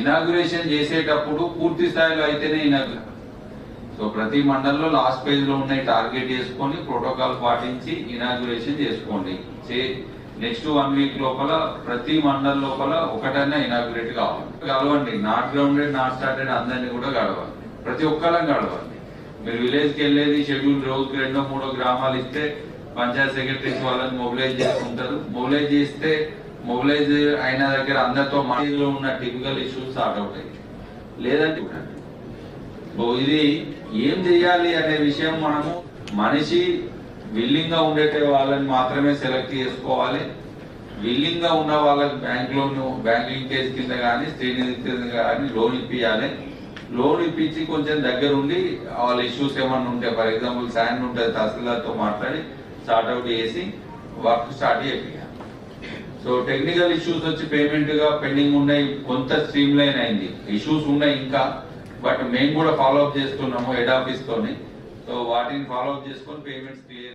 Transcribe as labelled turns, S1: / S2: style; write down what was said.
S1: Inauguration చేసేటప్పుడు పూర్తి స్థాయిలో అయితేనే ఇనాగ్రేషన్ సో ప్రతి మండలంలో లాస్ట్ పేజ్లో ఉన్నాయి టార్గెట్ చేసుకొని ప్రోటోకాల్ పాటించి ఇనాగ్రేషన్ చేసుకోండి. నెక్స్ట్ వన్ వీక్ లోపల ప్రతి మండల్ లోపల ఒకటైనా ఇనాగ్రేట్ కావాలి. కలవండి. నాట్ గ్రౌండెడ్ నాట్ స్టార్టెడ్ అందరినీ కూడా గడవాలి ప్రతి ఒక్కళ్ళని గడవండి మీరు విలేజ్కి వెళ్ళేది షెడ్యూల్ రోజుకి రెండో మూడో గ్రామాలు ఇస్తే పంచాయత్ సెక్రటరీస్ వాళ్ళని మొబిలైజ్ చేసుకుంటారు మొబిలైజ్ చేస్తే మొబిలైజ్ అయిన దగ్గర అందరితో మాటలో ఉన్న టిపికల్ ఇష్యూస్ సార్ట్ అవుట్ అయ్యాయి లేదంటే ఇది ఏం చేయాలి అనే విషయం మనము మనిషి విల్లింగ్గా ఉండేట వాళ్ళని మాత్రమే సెలెక్ట్ చేసుకోవాలి. విల్లింగ్గా ఉన్న వాళ్ళకి బ్యాంక్ లోన్ బ్యాంక్ లింకేజ్ కింద కానీ శ్రీనిధి కింద కానీ లోన్ ఇప్పించాలి లోన్ ఇప్పించి కొంచెం దగ్గర ఉండి వాళ్ళ ఇష్యూస్ ఏమన్నా ఉంటే ఫర్ ఎగ్జాంపుల్ శాండ్ ఉంటుంది తహసీల్దార్తో మాట్లాడి సార్ట్ అవుట్ చేసి వర్క్ స్టార్ట్ చేయాలి సో టెక్నికల్ ఇష్యూస్ వచ్చి పేమెంట్గా పెండింగ్ ఉన్నాయి. కొంత స్ట్రీమ్ లైన్ అయింది. ఇష్యూస్ ఉన్నాయి ఇంకా. బట్ మేము కూడా ఫాలో అప్ చేస్తున్నాము హెడ్ ఆఫీస్ తోని. సో వాటిని ఫాలో అప్ చేసుకొని పేమెంట్స్ క్లియర్